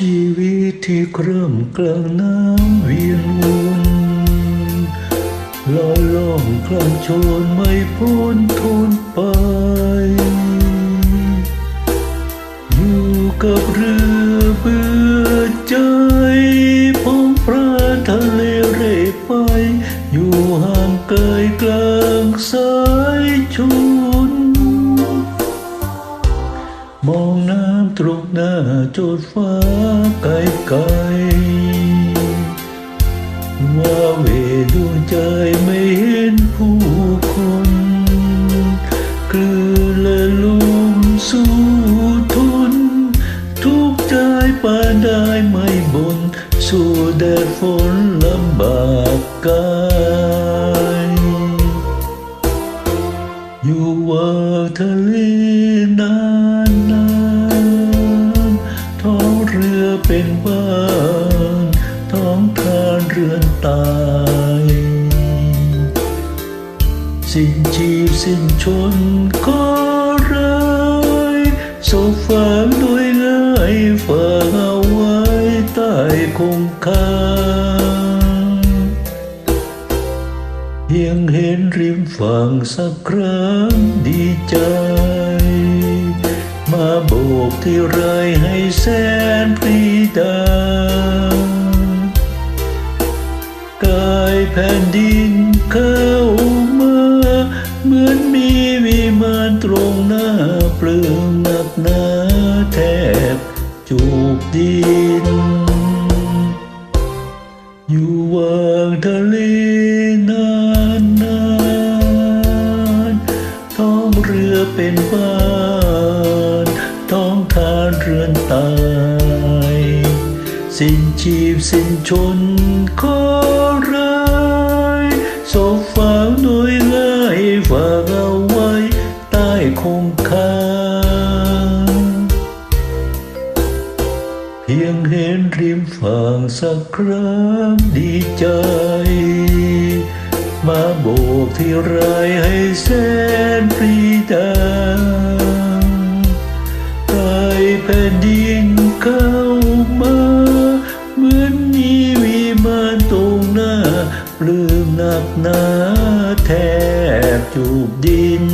ชีวิตที่เคริ่มกลางน้ำเวียนวนลอยล่องคลำโชนไม่พ้นทนไป อยู่กับเรือเบื่อใจพงพระทะเลเร่ไป อยู่ห่างไกลกลางสายชู มองน้ำตรงหน้าโจดฟ้าไกลไกลๆว่าเวดวงใจไม่เห็นผู้คนคือและลุมสู้ทน ทุกใจปานได้ไม่บน สู้แดดฝนลำบากกาย เรือนตาย สิ้นชีพสิ้นชนก็ร้ายโซฟางด้วยง่ายฝากเอาไว้ใต้คงคาเพียงเห็นริมฝั่งสักครั้งดีใจ มาโบกที่ไรให้แสนปรีดา แผ่นดินเข้ามา เหมือนมีวิมานตรงหน้าเปลืองหนักหนาแทบจูบดิน อยู่วางทะเลนานนานท้องเรือเป็นบ้านท้องทานเรือนตายสิ้นชีพสิ้นชนขอรายโซฟางโดยง่ายฝากเอาไว้ใต้คงคาเพียงเห็นริมฝั่งสักครั้งดีใจ มาโบกที่ไรให้แสนปรีดากายแผ่นดิน น้าแทบจูบดิน